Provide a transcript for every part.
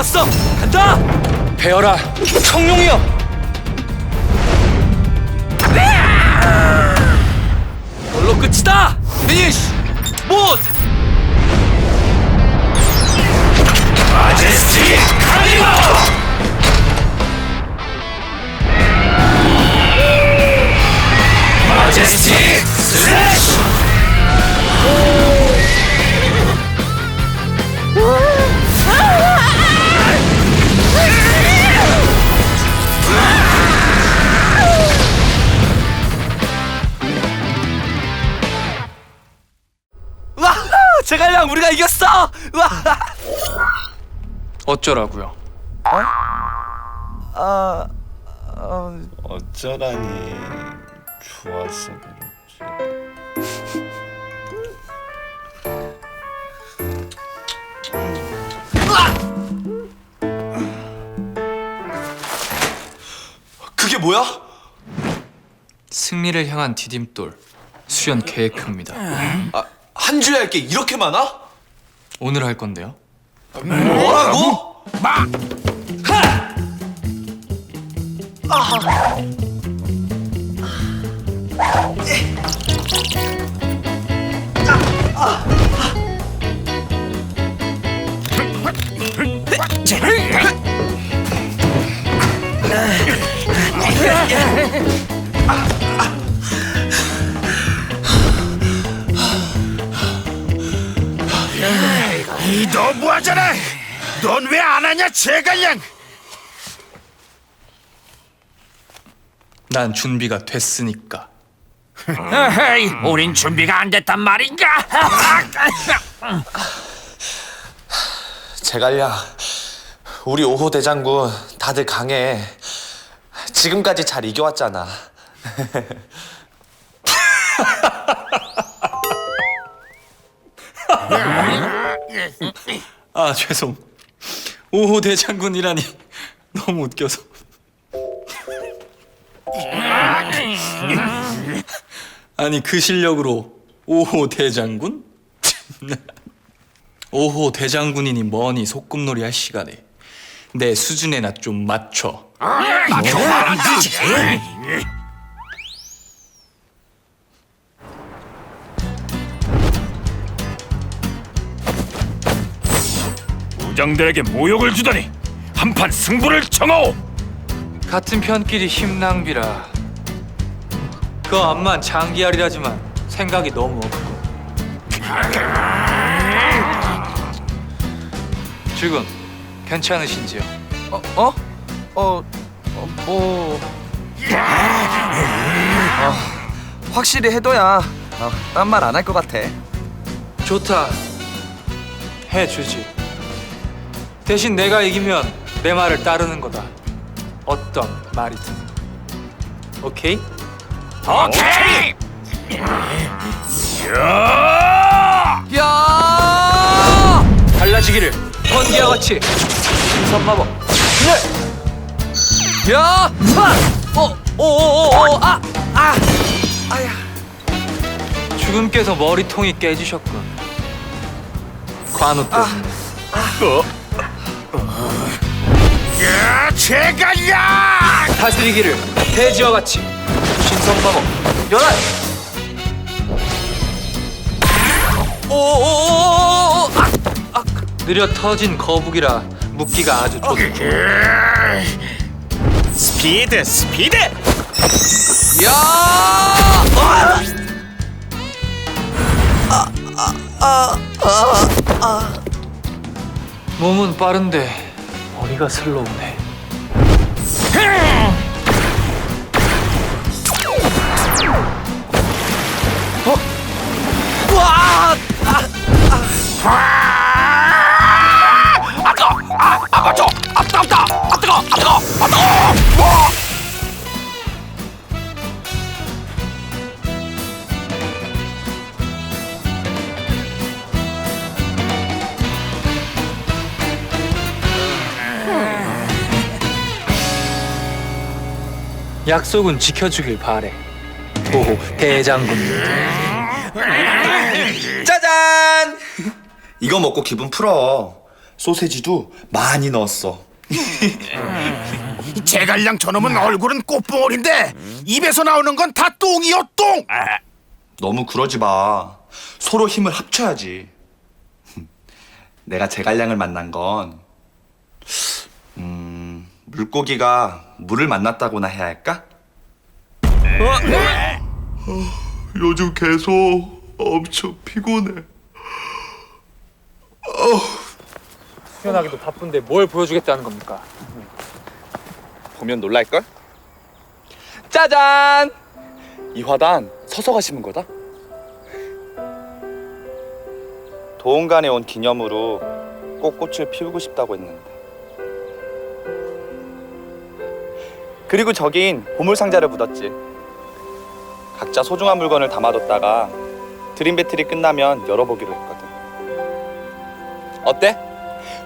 좋았어. 간다. 배어라 청룡이여. 널로 끝이다. 피니쉬 모드 마제스티 카리버 마제스티 슬래시 우리가 이겼어! 와! 어쩌라고요? 어쩌라니. 좋았어 그렇지. 그게 뭐야? 승리를 향한 디딤돌 수연 계획표입니다. 아, 한 주에 할 게 이렇게 많아? 오늘 할 건데요 뭐라고? 너 뭐하잖아? 넌 왜 안 하냐, 제갈량? 난 준비가 됐으니까 에헤이, 우린 준비가 안 됐단 말인가? 제갈량 우리 오호 대장군 다들 강해 지금까지 잘 이겨왔잖아 아 죄송 오호 대장군이라니 너무 웃겨서 아니 그 실력으로 오호 대장군? 오호 대장군이니 뭐니 소꿉놀이 할 시간에 내 수준에나 좀 맞춰 우장들에게 모욕을 주다니 한판 승부를 청하오. 같은 편끼리 힘 낭비라 그 암만 장기알이라지만 생각이 너무 없고 지금 괜찮으신지요? 어? 어? 어, 어 뭐... 어, 확실히 해둬야 어, 딴 말 안 할 것 같아 좋다 해주지 대신 내가 이기면 내 말을 따르는 거다 어떤 말이든 오케이? 오케이. 야! 달라지기를 번개와 같이 선마법 야! 하! 어! 오! 오! 오! 오! 아! 아! 아야 죽음께서 머리통이 깨지셨군 관우 때문에 야, 제갈량! 다스리기를 돼지와 같이 신성마법 열한 오오오오오! 아! 느려 터진 거북이라 묶기가 아주 좋다 스피드, 스피드. 야! 몸은 빠른데 머리가 슬로우네 와! 아, 뜨거! 아, 아, 뜨거! 아, 뜨거! 아, 뜨거! 아, 뜨거! 아, 뜨거! 와! 약속은 지켜주길 바래 오호 대장군 짜잔 이거 먹고 기분 풀어 소세지도 많이 넣었어. 제갈량 저놈은 얼굴은 꽃봉오리인데 입에서 나오는 건 다 똥이요 똥. 너무 그러지 마. 서로 힘을 합쳐야지. 내가 제갈량을 만난 건 음, 물고기가 물을 만났다고나 해야 할까? 요즘 계속 엄청 피곤해. 수연하기도 바쁜데 뭘 보여주겠다는 겁니까? 보면 놀랄걸? 짜잔! 이 화단 서서 가시는 거다. 도원간에 온 기념으로 꼭 꽃을 피우고 싶다고 했는데. 그리고 저긴 보물 상자를 묻었지. 각자 소중한 물건을 담아뒀다가 드림 배틀이 끝나면 열어보기로 했거든. 어때?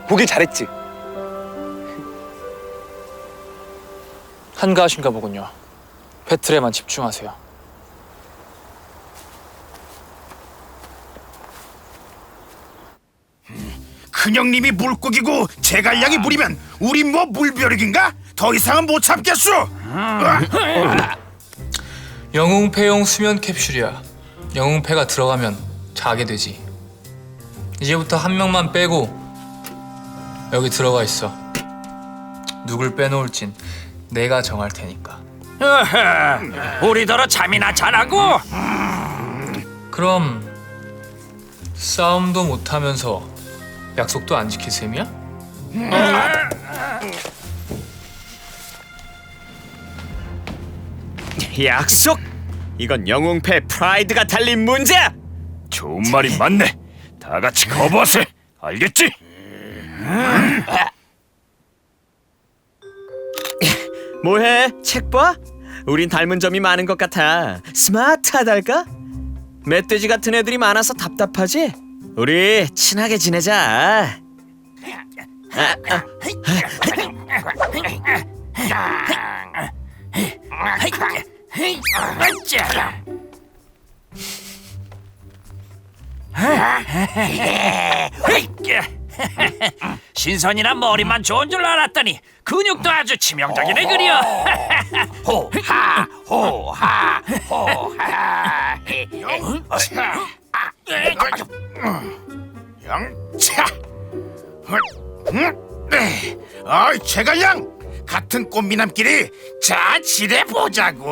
보길 잘했지? 한가하신가 보군요. 배틀에만 집중하세요. 큰형님이 물고기고 제갈량이 물이면 우린 뭐 물벼룩인가? 더 이상은 못 참겠소. 영웅패용 수면 캡슐이야. 영웅패가 들어가면 자게 되지. 이제부터 한 명만 빼고 여기 들어가 있어. 누굴 빼놓을진 내가 정할 테니까. 우리더러 잠이나 자라고 그럼 싸움도 못하면서 약속도 안 지킬 셈이야? 약속? 이건 영웅패 프라이드가 달린 문제야. 좋은 말이 맞네. 다 같이 거버세. 알겠지? 뭐해? 책 봐? 우린 닮은 점이 많은 것 같아. 스마트하달까? 멧돼지 같은 애들이 많아서 답답하지? 우리 친하게 지내자. 신선이나 머리만 좋은 줄 알았더니 근육도 아주 치명적이네 그려 호하 호하 호하 영차. 아, 제갈량 같은 꽃미남끼리 자 지내 보자고.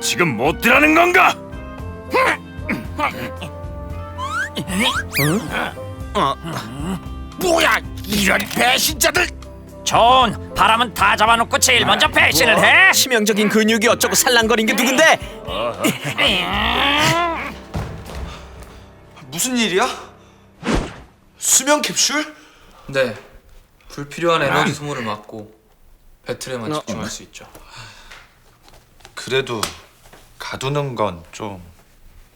지금 못 들하는 건가? 뭐야 이런 배신자들! 좋은 바람은 다 잡아놓고 제일 먼저 배신을 해 치명적인 근육이 어쩌고 살랑거린 게 누군데? 무슨 일이야? 수면 캡슐? 네. 불필요한 에너지 소모를 막고 배틀에만 집중할 수 있죠. 그래도 가두는 건 좀.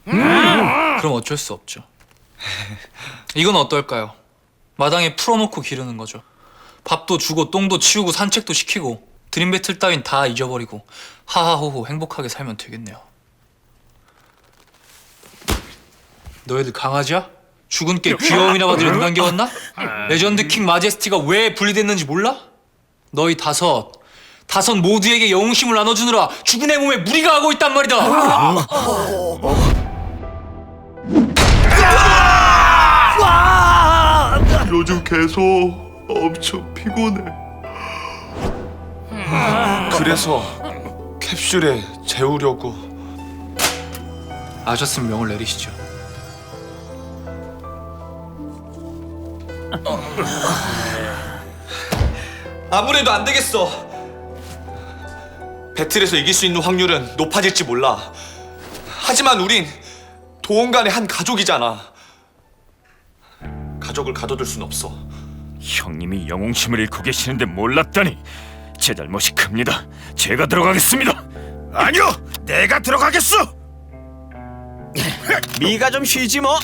그럼 어쩔 수 없죠. 이건 어떨까요? 마당에 풀어놓고 기르는 거죠. 밥도 주고 똥도 치우고 산책도 시키고 드림 배틀 따윈 다 잊어버리고 하하호호 행복하게 살면 되겠네요. 너희들 강아지야? 죽은 게 귀여움이나 받으려 눈 감겨왔나? 레전드 킹 마제스티가 왜 분리됐는지 몰라? 너희 다섯 다섯 모두에게 영웅심을 나눠주느라 죽은 애 몸에 무리가 하고 있단 말이다. 요즘 계속 엄청 피곤해. 그래서 캡슐에 재우려고. 아셨으면 명을 내리시죠. 아무래도 안 되겠어. 배틀에서 이길 수 있는 확률은 높아질지 몰라. 하지만 우린 도원간의 한 가족이잖아. 가족을 가둬둘 순 없어. 형님이 영웅심을 잃고 계시는데 몰랐다니 제 잘못이 큽니다. 제가 들어가겠습니다. 아니요, 내가 들어가겠어. 미가 좀 쉬지 뭐.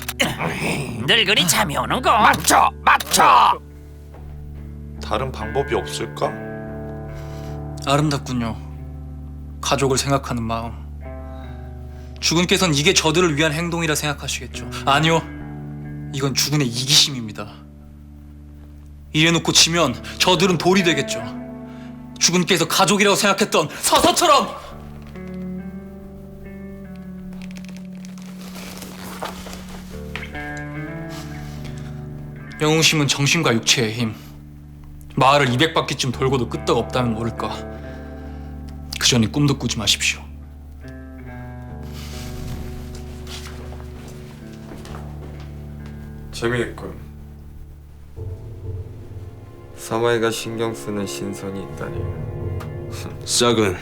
늙은이 잠이 오는 거 맞춰 맞춰 다른 방법이 없을까? 아름답군요. 가족을 생각하는 마음. 주군께선 이게 저들을 위한 행동이라 생각하시겠죠. 아니요. 이건 주군의 이기심입니다. 이래놓고 지면 저들은 돌이 되겠죠. 주군께서 가족이라고 생각했던 서서처럼 영웅심은 정신과 육체의 힘. 마을을 200바퀴쯤 돌고도 끄떡 없다면 모를까. 그 전에 꿈도 꾸지 마십시오. 재미있군. 사마이가 신경 쓰는 신선이 있다니. 싹은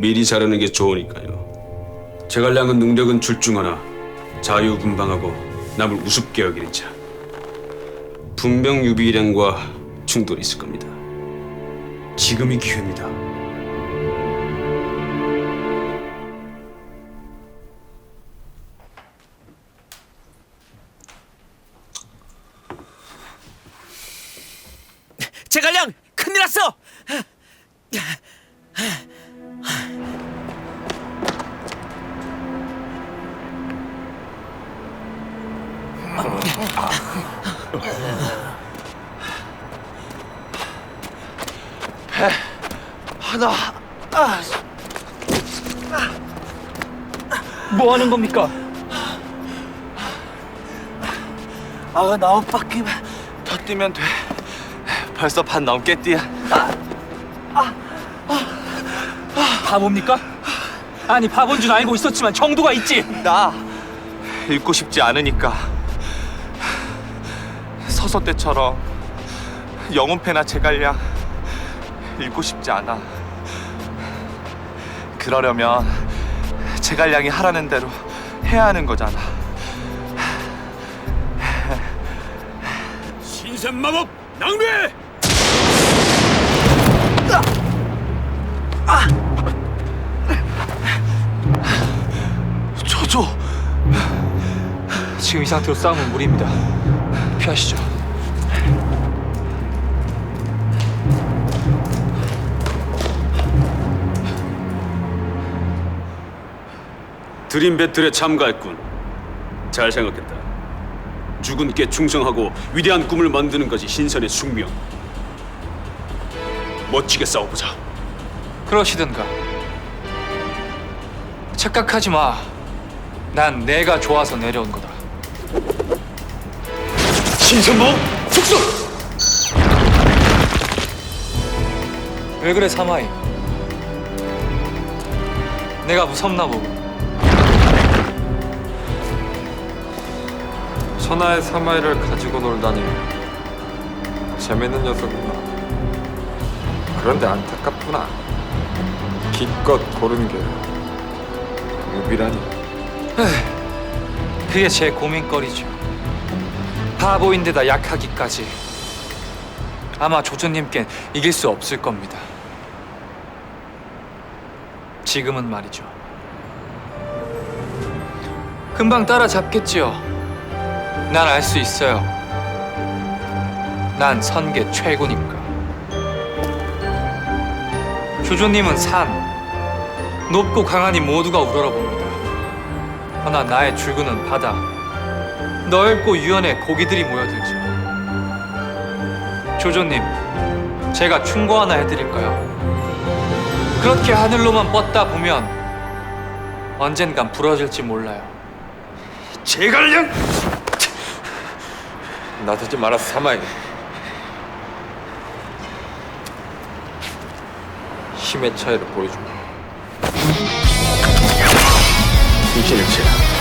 미리 자르는 게 좋으니까요. 제갈량은 능력은 둘중 하나 자유분방하고 남을 우습게 여기는 자. 분명 유비일행과 충돌이 있을 겁니다. 지금이 기회입니다. 제갈량 큰일 났어. 뭐 하는 겁니까? 아, 나 엇바퀴만 더 뛰면 돼. 벌써 반 넘게 뛰어. 바보입니까? 아니 바본 줄 알고 있었지만 정도가 있지. 나 읽고 싶지 않으니까 서서 때처럼 영혼패나 제갈량 읽고 싶지 않아. 그러려면 제갈량이 하라는 대로 해야 하는 거잖아. 신선 마법 낭비! 조조. 지금 이 상태로 싸우면 무리입니다. 피하시죠. 드림 배틀에 참가했군. 잘 생각했다. 주군께 충성하고 위대한 꿈을 만드는 것이 신선의 숙명. 멋지게 싸워보자. 그러시든가. 착각하지 마. 난 내가 좋아서 내려온 거다. 신선마법 속수! 왜 그래 사마이? 내가 무섭나 보고. 천하의 사마이를 가지고 놀다니 재밌는 녀석이구나. 그런데 안타깝구나. 기껏 고른 게 유비라니. 그게 제 고민거리죠. 바보인데다 약하기까지. 아마 조조님께는 이길 수 없을 겁니다. 지금은 말이죠. 금방 따라잡겠지요. 난 알 수 있어요. 난 선계 최고니까. 조조님은 산, 높고 강하니 모두가 우러러봅니다. 허나 나의 출구는 바다. 넓고 유연해 고기들이 모여들죠. 조조님, 제가 충고 하나 해드릴까요? 그렇게 하늘로만 뻗다 보면 언젠간 부러질지 몰라요. 제갈량! 나서지 마라 사마이. 힘의 차이를 보여주마. 이신일체야.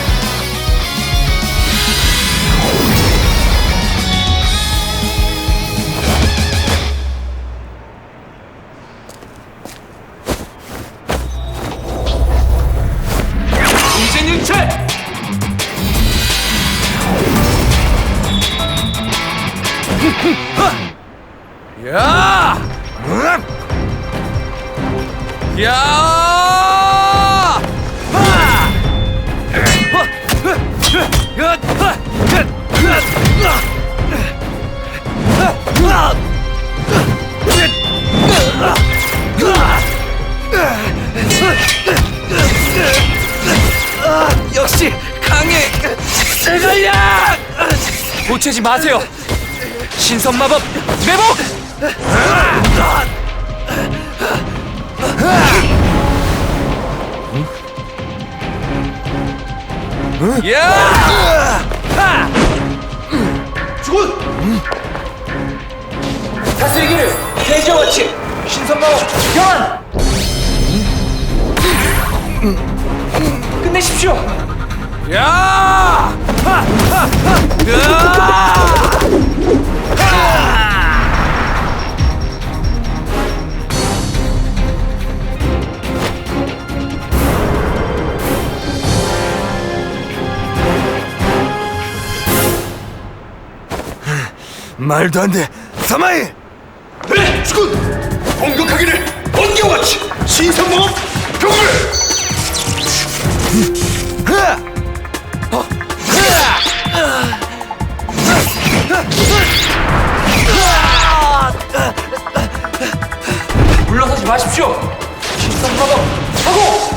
보채지 마세요. 신선 마법 매복. 다스리기를 대저 워치 신선 마법 교환. 끝내십시오. 야! 말도 안 돼. 사마이. 네, 주군! 공격하기를 번개같이 신성모험 경을! 물러서지 마십시오. 신선 마법 하고.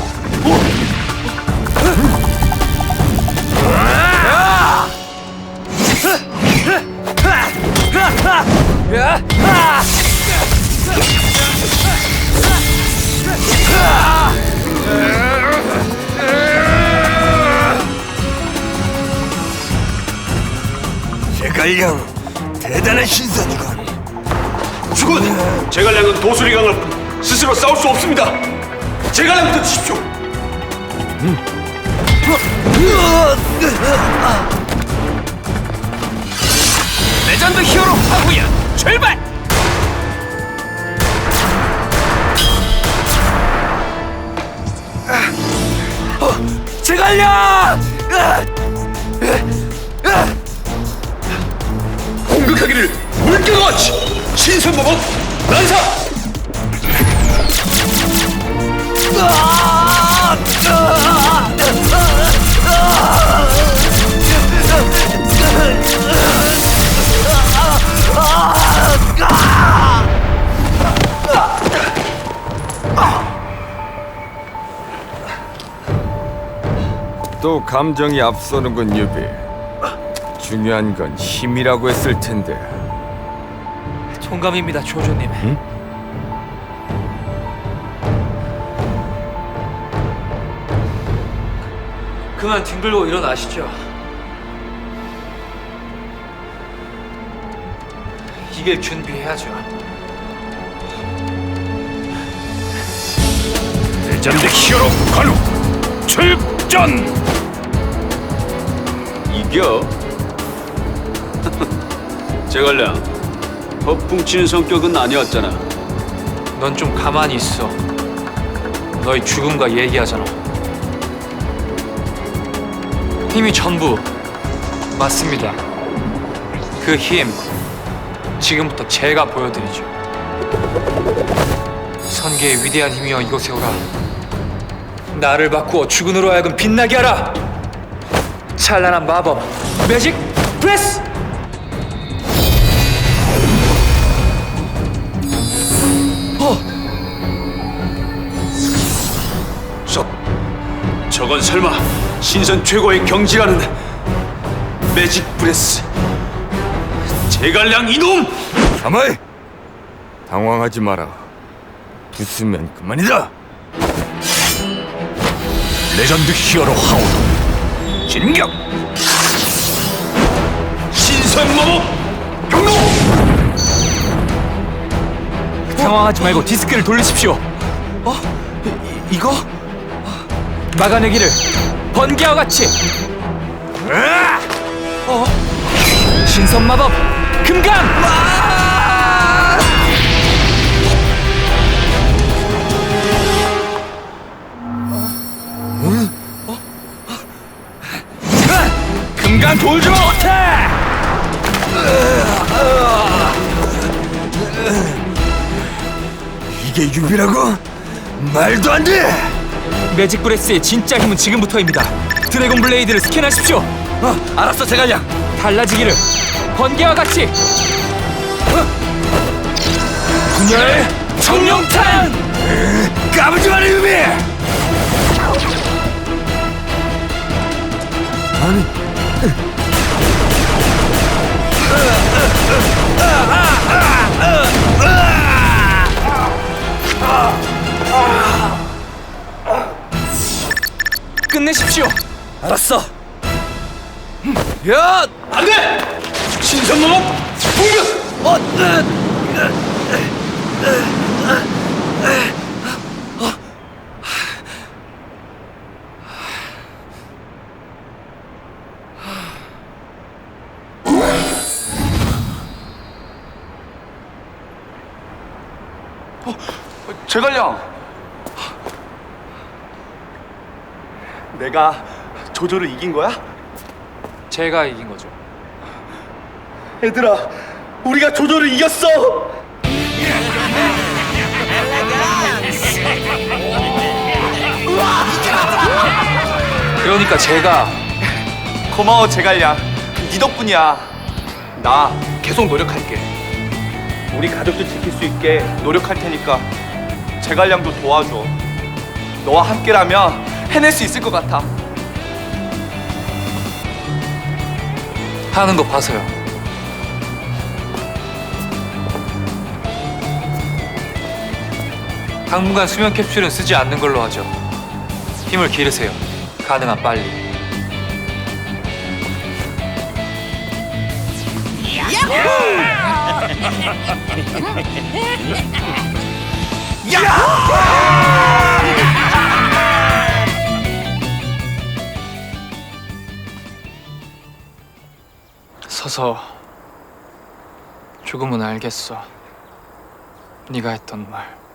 제갈량 대단한 신선이군. 주군! 제갈량은 뿐 스스로 싸울 수 없습니다. 제갈량부터 치십시오. 레전드 히어로 하구야 출발. 어, 제갈량! 물개같이 신성모험 난사! 또 감정이 앞서는군 유비. 중요한 건 힘이라고 했을 텐데. 총감입니다, 조조님. 그만 뒹굴고 일어나시죠. 이길 준비해야죠. 레전드 히어로 관우 출전. 이겨? 제갈량, 허풍치는 성격은 아니었잖아. 넌 좀 가만히 있어. 너희 죽음과 얘기하잖아. 힘이 전부 맞습니다. 그 힘 지금부터 제가 보여드리죠. 선계의 위대한 힘이여 이곳에 오라. 나를 바꾸어 죽은으로 하여금 빛나게 하라. 찬란한 마법 매직 브레스. 저건 설마 신선 최고의 경지라는 매직 브레스. 제갈량 이놈! 사마이. 당황하지 마라. 웃으면 그만이다. 레전드 히어로 하우드 진격. 신선마법 경로! 당황하지 말고 디스크를 돌리십시오. 어? 이, 이거? 막아내기를 번개와 같이. 어? 신선 마법 금강. 금강 돌주마 어택! 이게 유비라고? 말도 안 돼. 매직 브레스의 진짜 힘은 지금부터입니다. 드래곤 블레이드를 스캔하십시오. 어, 알았어, 제갈량. 달라지기를 번개와 같이. 어. 분열 청룡탄. 까불지 마라 유비. 아니 알았어. 야! 안 돼! 신선모목 공격! 제갈량. 내가 조조를 이긴 거야? 제가 이긴 거죠. 얘들아, 우리가 조조를 이겼어. 그러니까 제가 고마워 제갈량. 네 덕분이야. 나 계속 노력할게. 우리 가족도 지킬 수 있게 노력할 테니까 제갈량도 도와줘. 너와 함께라면 해낼 수 있을 것 같아. 하는 거 봐서요. 당분간 수면 캡슐은 쓰지 않는 걸로 하죠. 힘을 기르세요. 가능한 빨리. 서서 조금은 알겠어. 네가 했던 말.